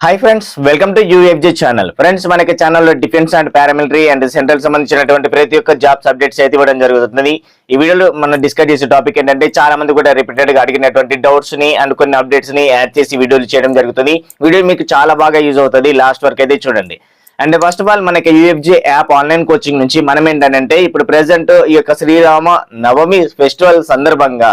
Hi friends welcome to UFJ channel friends మనకి ఛానల్లో defence and paramilitary and central సంబంధించినటువంటి ప్రతి ఒక్క జాబ్స్ అప్డేట్స్ అయితే ఇవ్వడం జరుగుతుంది. ఈ వీడియోలో మనం డిస్కస్ చేసే టాపిక్ ఏంటంటే చాలా మంది కూడా రిపీటెడ్గా అడిగినటువంటి డౌట్స్ని అండ్ కొన్ని అప్డేట్స్ని యాడ్ చేసి వీడియోలు చేయడం జరుగుతుంది. వీడియో మీకు చాలా బాగా యూజ్ అవుతుంది. లాస్ట్ వరకు అయితే చూడండి. అండ్ ఫస్ట్ ఆఫ్ ఆల్ మనకి యూఎఫ్జే యాప్ ఆన్లైన్ కోచింగ్ నుంచి మనం ఏంటంటే ఇప్పుడు ప్రెసెంట్ ఈ యొక్క శ్రీరామ నవమి ఫెస్టివల్ సందర్భంగా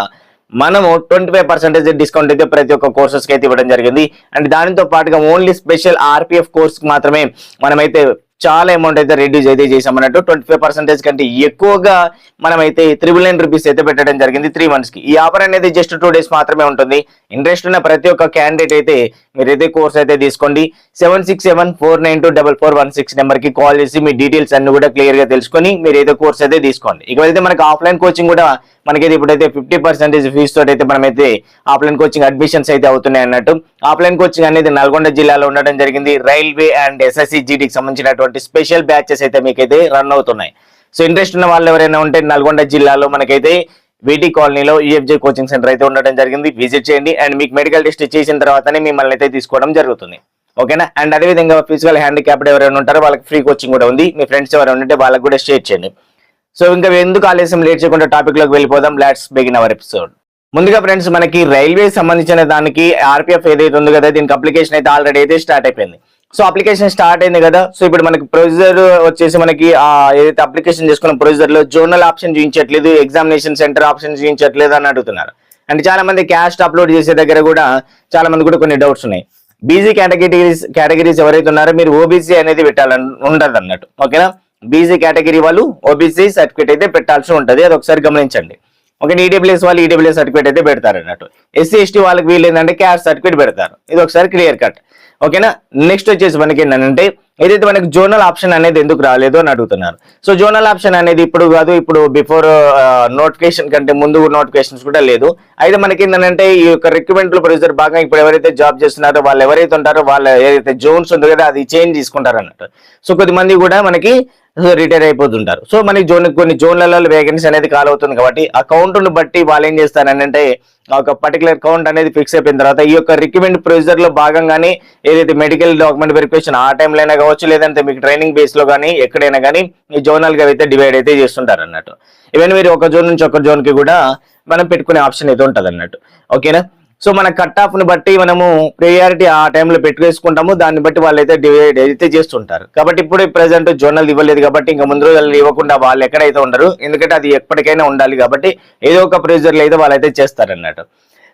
మనము ట్వంటీ ఫైవ్ పర్సెంటేజ్ డిస్కౌంట్ అయితే ప్రతి ఒక్క కోర్సెస్కి అయితే ఇవ్వడం జరిగింది. అండ్ దానితో పాటుగా ఓన్లీ స్పెషల్ ఆర్పిఎఫ్ కోర్స్ మాత్రమే మనమైతే చాలా అమౌంట్ అయితే రెడ్యూస్ అయితే చేసామన్నట్టు ట్వంటీ ఫైవ్ పర్సెంటేజ్ కంటే ఎక్కువగా మనమైతే త్రిబుల్ నైన్ రూపీస్ అయితే పెట్టడం జరిగింది త్రీ మంత్స్కి. ఈ ఆఫర్ అనేది జస్ట్ టూ డేస్ మాత్రమే ఉంటుంది. ఇంట్రెస్ట్ ఉన్న ప్రతి ఒక్క క్యాండిడేట్ అయితే మీరైతే కోర్స్ అయితే తీసుకోండి. Seven six seven four nine two double four one six నెంబర్కి కాల్ చేసి మీ డీటెయిల్స్ అన్ని కూడా క్లియర్గా తెలుసుకొని మీరు ఏదో కోర్స్ అయితే తీసుకోండి. ఇక అయితే మనకి ఆఫ్లైన్ కోచింగ్ కూడా మనకైతే ఇప్పుడైతే ఫిఫ్టీ పర్సెంటేజ్ ఫీజు తోటి అయితే మనమైతే ఆఫ్లైన్ కోచింగ్ అడ్మిషన్స్ అయితే అవుతున్నాయి అన్నట్టు ఆఫ్లైన్ కోచింగ్ అనేది నల్గొండ జిల్లాలో ఉండడం జరిగింది. రైల్వే అండ్ ఎస్ఎస్సి జీడీకి సంబంధించినటువంటి స్పెషల్ బ్యాచెస్ అయితే మీకైతే రన్ అవుతున్నాయి. సో ఇంట్రెస్ట్ ఉన్న వాళ్ళు ఎవరైనా ఉంటే నల్గొండ జిల్లాలో మనకైతే వీటీ కాలనీలో ఈఎఫ్జే కోచింగ్ సెంటర్ అయితే ఉండడం జరిగింది. విజిట్ చేయండి అండ్ మీకు మెడికల్ టెస్ట్ చేసిన తర్వాతనే మిమ్మల్ని అయితే తీసుకోవడం జరుగుతుంది. ఓకేనా? అండ్ అదేవిధంగా ఫిజికల్ హ్యాండిక్యాప్డ్ ఎవరైనా ఉంటారో వాళ్ళకి ఫ్రీ కోచింగ్ కూడా ఉంది. మీ ఫ్రెండ్స్ ఎవరైనా ఉంటే వాళ్ళకి కూడా షేర్ చేయండి. సో ఇంకా ఎందుకు ఆలస్యం లేట్ చేయకుండా టాపిక్లోకి వెళ్ళిపోదాం. లాట్స్ బిగిన్ అవర్ ఎపిసోడ్ ముందుగా ఫ్రెండ్స్ మనకి రైల్వే సంబంధించిన దానికి ఆర్పిఎఫ్ ఏదైతే ఉంది కదా దీనికి అప్లికేషన్ అయితే ఆల్రెడీ అయితే స్టార్ట్ అయిపోయింది. సో అప్లికేషన్ స్టార్ట్ అయింది కదా సో ఇప్పుడు మనకి ప్రొసీజర్ వచ్చేసి మనకి ఏదైతే అప్లికేషన్ చేసుకున్న ప్రొసీజర్లో జోనల్ ఆప్షన్ చూపించట్లేదు ఎగ్జామినేషన్ సెంటర్ ఆప్షన్ చూపించట్లేదు అని అడుగుతున్నారు. అంటే చాలా మంది క్యాస్ట్ అప్లోడ్ చేసే దగ్గర కూడా చాలా మంది కూడా కొన్ని డౌట్స్ ఉన్నాయి. బీజీ కేటగిరీస్ కేటగిరీస్ ఎవరైతే ఉన్నారో మీరు ఓబీసీ అనేది పెట్టాలని ఉండదు అన్నట్టు ఓకేనా బీజీ కేటగిరీ వాళ్ళు ఓబీసీ సర్టిఫికేట్ అయితే పెట్టాల్సి ఉంటుంది అది ఒకసారి గమనించండి. ఓకే ఈడబ్ల్యూఎస్ వాళ్ళు ఈడబ్ల్యూఎస్ సర్టిఫికేట్ అయితే పెడతారు అన్నట్టు. ఎస్సీ ఎస్టీ వాళ్ళకి వీళ్ళు ఏంటంటే క్యాస్ట్ సర్టిఫికేట్ పెడతారు. ఇది ఒకసారి క్లియర్ కట్ ఓకేనా నెక్స్ట్ వచ్చేసి మనకి ఏంటంటే ఏదైతే మనకి జోనల్ ఆప్షన్ అనేది ఎందుకు రాలేదు అని అడుగుతున్నారు. సో జోనల్ ఆప్షన్ అనేది ఇప్పుడు కాదు ఇప్పుడు బిఫోర్ నోటిఫికేషన్ కంటే ముందు నోటిఫికేషన్స్ కూడా లేదు. అయితే మనకి ఏంటంటే ఈ యొక్క రిక్రూట్మెంట్లు ప్రొసీజర్ భాగంగా ఇప్పుడు ఎవరైతే జాబ్ చేస్తున్నారో వాళ్ళు ఎవరైతే ఉంటారో వాళ్ళ ఏదైతే జోన్స్ ఉందో కదా అది చేంజ్ తీసుకుంటారు అన్నట్టు. సో కొద్దిమంది కూడా మనకి రిటైర్ అయిపోతుంటారు. సో మనకి జోన్ కొన్ని జోన్లలో వేకెన్సీ అనేది కాల్ అవుతుంది కాబట్టి ఆ కౌంట్ను బట్టి వాళ్ళు ఏం చేస్తారంటే ఒక పర్టికులర్ కౌంట్ అనేది ఫిక్స్ అయిపోయిన తర్వాత ఈ యొక్క రిక్రూట్మెంట్ ప్రొసీజర్లో భాగంగానే ఏదైతే మెడికల్ డాక్యుమెంట్ వెరిఫికేషన్ ఆ టైంలో అయినా కావచ్చు లేదంటే మీకు ట్రైనింగ్ బేస్లో కానీ ఎక్కడైనా కానీ ఈ జోనల్గా అయితే డివైడ్ అయితే చేస్తుంటారు అన్నట్టు ఈవెన్ మీరు ఒక జోన్ నుంచి ఒక జోన్కి కూడా మనం పెట్టుకునే ఆప్షన్ అయితే ఉంటుంది అన్నట్టు ఓకేనా సో మన కట్ ఆఫ్ని బట్టి మనము ప్రియారిటీ ఆ టైంలో పెట్టుకేసుకుంటాము దాన్ని బట్టి వాళ్ళు అయితే డివైడ్ అయితే చేస్తుంటారు. కాబట్టి ఇప్పుడు ప్రెసెంట్ జోనల్ ఇవ్వలేదు కాబట్టి ఇంకా ముందు రోజులు ఇవ్వకుండా వాళ్ళు ఎక్కడైతే ఉండరు. ఎందుకంటే అది ఎప్పటికైనా ఉండాలి కాబట్టి ఏదో ఒక ప్రొసీజర్లు అయితే వాళ్ళైతే చేస్తారన్నట్టు.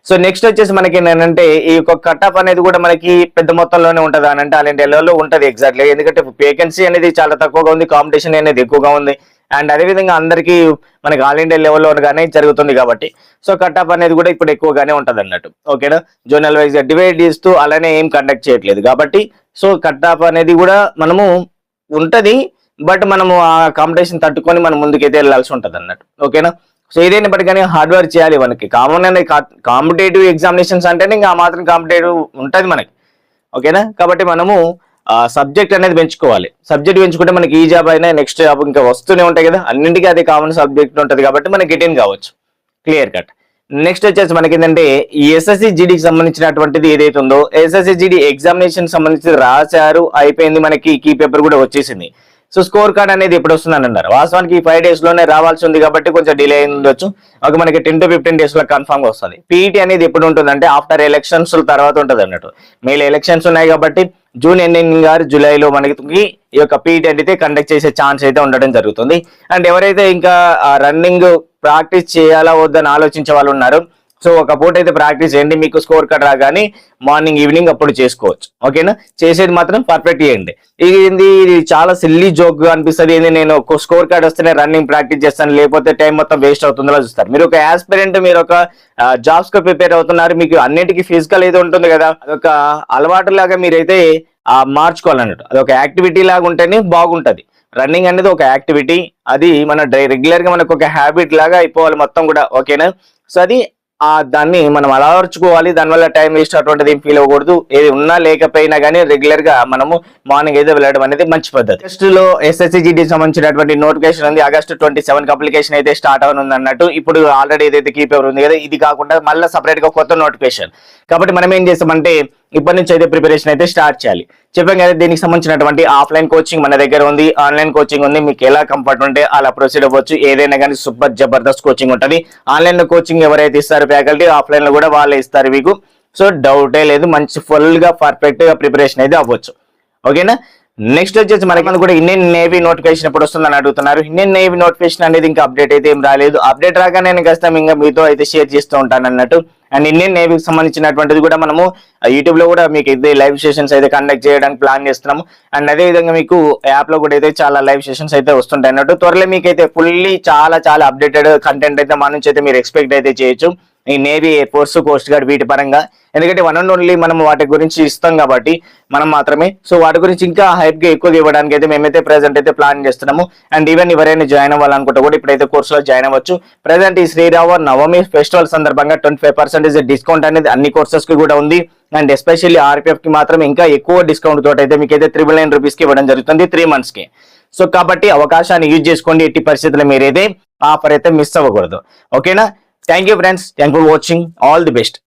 సో నెక్స్ట్ వచ్చేసి మనకి ఏంటంటే ఈ యొక్క కట్ ఆఫ్ అనేది కూడా మనకి పెద్ద మొత్తంలోనే ఉంటుంది అని అంటే అలాంటి లెవెల్లో ఉంటుంది ఎగ్జాక్ట్లీ ఎందుకంటే వేకెన్సీ అనేది చాలా తక్కువగా ఉంది కాంపిటీషన్ అనేది ఎక్కువగా ఉంది. అండ్ అదేవిధంగా అందరికీ మనకి ఆల్ ఇండియా లెవెల్లో గానే జరుగుతుంది కాబట్టి. సో కట్ అనేది కూడా ఇప్పుడు ఎక్కువగానే ఉంటుంది అన్నట్టు ఓకేనా జోనల్ వైజ్ డివైడ్ చేస్తూ అలానే ఏం కండక్ట్ చేయట్లేదు. కాబట్టి సో కట్టాప్ అనేది కూడా మనము ఉంటుంది బట్ మనము ఆ కాంపిటీషన్ తట్టుకొని మనం ముందుకైతే వెళ్ళాల్సి ఉంటుంది అన్నట్టు ఓకేనా? సో ఏదైనప్పటికీ బట్టి హార్డ్ వర్క్ చేయాలి మనకి. కామన్ అనేది కాంపిటేటివ్ ఎగ్జామినేషన్స్ అంటేనే ఇంకా మాత్రం కాంపిటేటివ్ ఉంటుంది మనకి. ఓకేనా? కాబట్టి మనము సబ్జెక్ట్ అనేది పెంచుకోవాలి. సబ్జెక్ట్ పెంచుకుంటే మనకి ఈ జాబ్ అయినా నెక్స్ట్ జాబ్ ఇంకా వస్తూనే ఉంటాయి కదా. అన్నింటికీ అది కామన్ సబ్జెక్ట్ ఉంటుంది కాబట్టి మనకి గిటైన్ కావచ్చు. క్లియర్ కట్ నెక్స్ట్ వచ్చేసి మనకి ఏంటంటే ఈ ఎస్ఎస్సి జీడీకి సంబంధించినటువంటిది ఏదైతే ఉందో ఎస్ఎస్సి జీడీ ఎగ్జామినేషన్ సంబంధించి రాశారు అయిపోయింది మనకి కీ పేపర్ కూడా వచ్చేసింది. సో స్కోర్ కార్డ్ అనేది ఎప్పుడు వస్తుందని అన్నారు. వాస్తవానికి ఈ ఫైవ్ డేస్లోనే రావాల్సి ఉంది కాబట్టి కొంచెం డిలే అయి ఉండొచ్చు. ఒక మనకి టెన్ టు ఫిఫ్టీన్ డేస్లో కన్ఫర్మ్గా వస్తుంది. పీఈటీ అనేది ఎప్పుడు ఉంటుందంటే ఆఫ్టర్ ఎలక్షన్స్ తర్వాత ఉంటుంది అన్నట్టు. మేలు ఎలక్షన్స్ ఉన్నాయి కాబట్టి జూన్ ఎండింగ్ గారు జూలైలో మనకి ఈ యొక్క పీఈటీ అయితే కండక్ట్ చేసే ఛాన్స్ అయితే ఉండడం జరుగుతుంది. అండ్ ఎవరైతే ఇంకా రన్నింగ్ ప్రాక్టీస్ చేయాలా వద్దని ఆలోచించే వాళ్ళు ఉన్నారు సో ఒక పూట అయితే ప్రాక్టీస్ చేయండి మీకు స్కోర్ కార్డ్ రాగానే మార్నింగ్ ఈవినింగ్ అప్పుడు చేసుకోవచ్చు. ఓకేనా? చేసేది మాత్రం పర్ఫెక్ట్ చేయండి. ఇది ఏంది? ఇది చాలా సిల్లీ జోక్ అనిపిస్తుంది. ఏంది? నేను ఒక స్కోర్ కార్డ్ వస్తేనే రన్నింగ్ ప్రాక్టీస్ చేస్తాను లేకపోతే టైం మొత్తం వేస్ట్ అవుతుందో చూస్తారు. మీరు ఒక యాస్పిరెంట్ మీరు ఒక జాబ్స్కు ప్రిపేర్ అవుతున్నారు మీకు అన్నిటికీ ఫిజికల్ ఏదో ఉంటుంది కదా అదొక అలవాటు లాగా మీరైతే ఆ, మార్చుకోవాలన్నట్టు. అదొక యాక్టివిటీ లాగా ఉంటేనే బాగుంటుంది. రన్నింగ్ అనేది ఒక యాక్టివిటీ అది మన రెగ్యులర్గా మనకు ఒక హ్యాబిట్ లాగా అయిపోవాలి మొత్తం కూడా. ఓకేనా? సో అది ఆ దాన్ని మనం అలవర్చుకోవాలి. దానివల్ల టైం వేస్ట్ అటువంటిది ఏం ఫీల్ అవ్వకూడదు. ఏది ఉన్నా లేకపోయినా కానీ రెగ్యులర్గా మనము మార్నింగ్ అయితే వెళ్ళడం అనేది మంచి పద్ధతి. నెక్స్ట్లో ఎస్ఎస్సి సంబంధించినటువంటి నోటిఫికేషన్ ఉంది. ఆగస్టు ట్వంటీ సెవెన్ అప్లికేషన్ అయితే స్టార్ట్ అవనుంది అన్నట్టు. ఇప్పుడు ఆల్రెడీ ఏదైతే కీపేవర్ ఉంది కదా ఇది కాకుండా మళ్ళీ సపరేట్గా కొత్త నోటిఫికేషన్ కాబట్టి మనం ఏం చేస్తామంటే ఇప్పటి నుంచి అయితే ప్రిపరేషన్ అయితే స్టార్ట్ చేయాలి. చెప్పాం కదా దీనికి సంబంధించినటువంటి ఆఫ్లైన్ కోచింగ్ మన దగ్గర ఉంది. ఆన్లైన్ కోచింగ్ ఉంది. మీకు ఎలా కంఫర్ట్ ఉంటే అలా ప్రొసీడ్ అవ్వచ్చు. ఏదైనా కానీ సూపర్ జబర్దస్త్ కోచింగ్ ఉంటుంది. ఆన్లైన్లో కోచింగ్ ఎవరైతే ఇస్తారు ఫ్యాకల్టీ ఆఫ్లైన్లో కూడా వాళ్ళే ఇస్తారు మీకు. సో డౌటే లేదు. మంచి ఫుల్గా పర్ఫెక్ట్గా ప్రిపరేషన్ అయితే అవ్వచ్చు. ఓకేనా? నెక్స్ట్ వచ్చేసి మనకి మనకు కూడా ఇండియన్ నేవీ నోటిఫికేషన్ ఎప్పుడు వస్తుందని అడుగుతున్నారు. ఇండియన్ నేవీ నోటిఫికేషన్ అనేది ఇంకా అప్డేట్ అయితే ఏం రాలేదు. అప్డేట్ రాగా నేను ఖచ్చితంగా ఇంకా మీతో అయితే షేర్ చేస్తూ ఉంటాను అన్నట్టు. అండ్ ఇండియన్ నేవీకి సంబంధించినటువంటిది కూడా మనము యూట్యూబ్లో కూడా మీకు అయితే లైవ్ సెషన్స్ అయితే కండక్ట్ చేయడానికి ప్లాన్ చేస్తున్నాము. అండ్ అదే విధంగా మీకు యాప్లో కూడా అయితే చాలా లైవ్ సెషన్స్ అయితే వస్తుంటాయి అన్నట్టు. త్వరలో మీకు అయితే ఫుల్లీ చాలా చాలా అప్డేటెడ్ కంటెంట్ అయితే మన నుంచి అయితే మీరు ఎక్స్పెక్ట్ అయితే చేయొచ్చు. ఈ navy air force coast guard వీటి పరంగా. ఎందుకంటే వన్ అండ్ ఓన్లీ మనం వాటి గురించి ఇస్తాం కాబట్టి మనం మాత్రమే. సో వాటి గురించి ఇంకా హైప్గా ఎక్కువగా ఇవ్వడానికి అయితే మేమైతే ప్రెసెంట్ అయితే ప్లాన్ చేస్తున్నాము. అండ్ ఈవెన్ ఎవరైనా జాయిన్ అవ్వాలనుకుంటే కూడా ఇప్పుడైతే కోర్సులో జాయిన్ అవ్వచ్చు. ప్రెసెంట్ ఈ శ్రీరామ నవమి ఫెస్టివల్ సందర్భంగా ట్వంటీ ఫైవ్ డిస్కౌంట్ అనేది అన్ని కోర్సెస్కి కూడా ఉంది. అండ్ ఎస్పెషల్లీ ఆర్పిఎఫ్కి మాత్రం ఇంకా ఎక్కువ డిస్కౌంట్ తోటి అయితే మీకు అయితే త్రిబుల్ నైన్ రూపీస్కి ఇవ్వడం జరుగుతుంది త్రీ మంత్స్కి. సో కాబట్టి అవకాశాన్ని యూజ్ చేసుకోండి ఎట్టి పరిస్థితుల్లో మీరైతే. ఆఫర్ అయితే మిస్ అవ్వకూడదు. ఓకేనా Thank you friends. Thank you for watching. All the best.